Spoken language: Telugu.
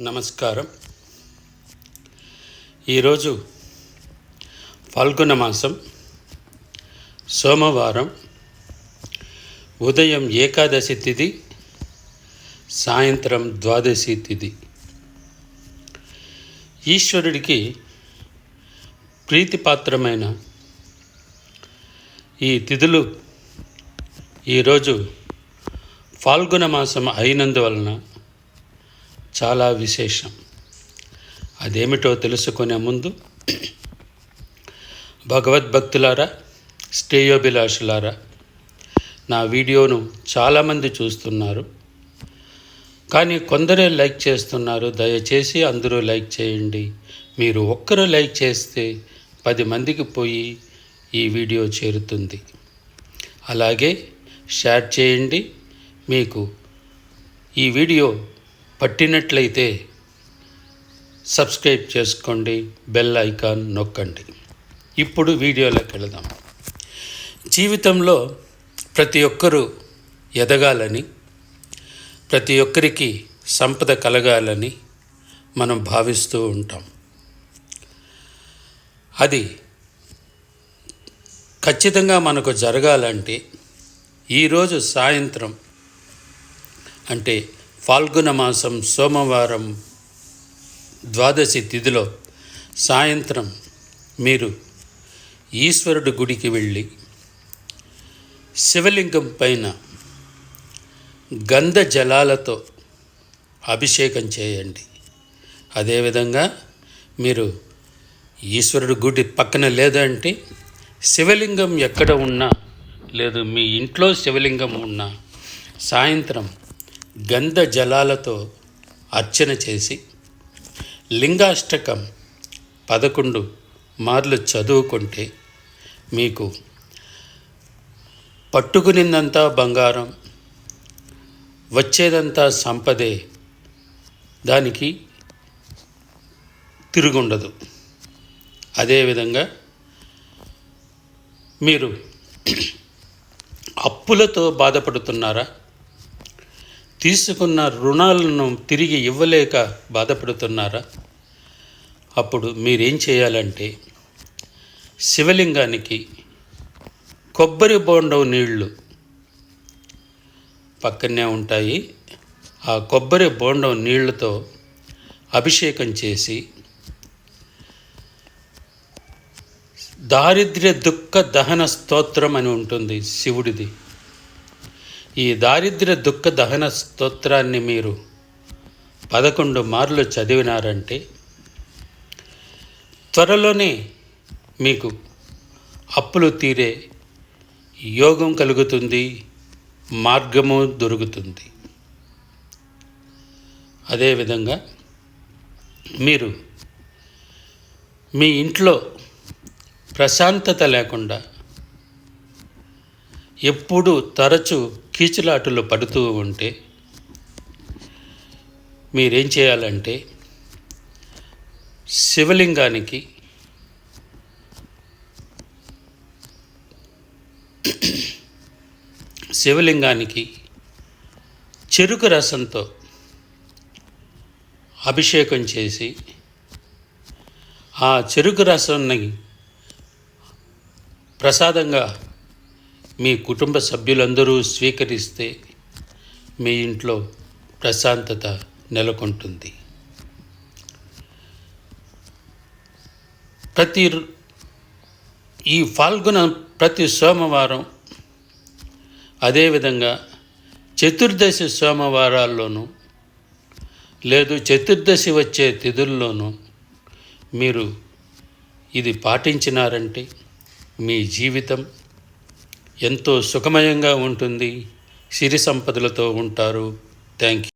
నమస్కారం. ఈరోజు ఫాల్గుణ మాసం సోమవారం ఉదయం ఏకాదశి తిథి సాయంత్రం ద్వాదశి తిథి. ఈశ్వరుడికి ప్రీతిపాత్రమైన ఈ తిథులు ఈరోజు ఫాల్గుణ మాసం అయినందువలన చాలా విశేషం. అదేమిటో తెలుసుకునే ముందు భగవద్భక్తులారా శ్రేయోభిలాషులారా నా వీడియోను చాలామంది చూస్తున్నారు. కానీ కొందరే లైక్ చేస్తున్నారు. దయచేసి అందరూ లైక్ చేయండి. మీరు ఒక్కరు లైక్ చేస్తే పది మందికి పోయి ఈ వీడియో చేరుతుంది. అలాగే షేర్ చేయండి. మీకు ఈ వీడియో పట్టినట్లయితే సబ్స్క్రైబ్ చేసుకోండి బెల్ ఐకాన్ నొక్కండి. ఇప్పుడు వీడియోలోకి వెళదాం. జీవితంలో ప్రతి ఒక్కరూ ఎదగాలని ప్రతి ఒక్కరికి సంపద కలగాలని మనం భావిస్తూ ఉంటాం. అది ఖచ్చితంగా మనకు జరగాలంటే ఈరోజు సాయంత్రం అంటే ఫాల్గుణ మాసం సోమవారం ద్వాదశి తిథిలో సాయంత్రం మీరు ఈశ్వరుడు గుడికి వెళ్ళి శివలింగం పైన గంధ జలాలతో అభిషేకం చేయండి. అదేవిధంగా మీరు ఈశ్వరుడు గుడి పక్కన లేదంటే శివలింగం ఎక్కడ ఉన్నా లేదు మీ ఇంట్లో శివలింగం ఉన్నా సాయంత్రం గంధ జలాలతో అర్చన చేసి లింగాష్టకం పదకొండు మార్లు చదువుకుంటే మీకు పట్టుకునిందంతా బంగారం వచ్చేదంతా సంపదే. దానికి తిరుగుండదు. అదేవిధంగా మీరు అప్పులతో బాధపడుతున్నారా? తీసుకున్న రుణాలను తిరిగి ఇవ్వలేక బాధపడుతున్నారా? అప్పుడు మీరేం చేయాలంటే శివలింగానికి కొబ్బరి బోండం నీళ్ళు పక్కనే ఉంటాయి. ఆ కొబ్బరి బోండం నీళ్ళతో అభిషేకం చేసి దారిద్ర్య దుఃఖ దహన స్తోత్రం అని ఉంటుంది శివుడిది. ఈ దారిద్ర్య దుఃఖ దహన స్తోత్రాన్ని మీరు పదకొండు మార్లు చదివినారంటే త్వరలోనే మీకు అప్పులు తీరే యోగం కలుగుతుంది మార్గము దొరుకుతుంది. అదేవిధంగా మీరు మీ ఇంట్లో ప్రశాంతత లేకుండా ఎప్పుడు తరచు కీచులాటలు పడుతూ ఉంటే మీరేం చేయాలంటే శివలింగానికి శివలింగానికి చెరుకు రసంతో అభిషేకం చేసి ఆ చెరుకు రసాన్ని ప్రసాదంగా మీ కుటుంబ సభ్యులందరూ స్వీకరిస్తే మీ ఇంట్లో ప్రశాంతత నెలకొంటుంది. ప్రతి రు- ఈ ఫాల్గుణ ప్రతి సోమవారం అదేవిధంగా చతుర్దశి సోమవారాల్లోనూ లేదు చతుర్దశి వచ్చే తిథుల్లోనూ మీరు ఇది పాటించినారంటే మీ జీవితం ఎంతో సుఖమయంగా ఉంటుంది. సిరి సంపదలతో ఉంటారు. Thank you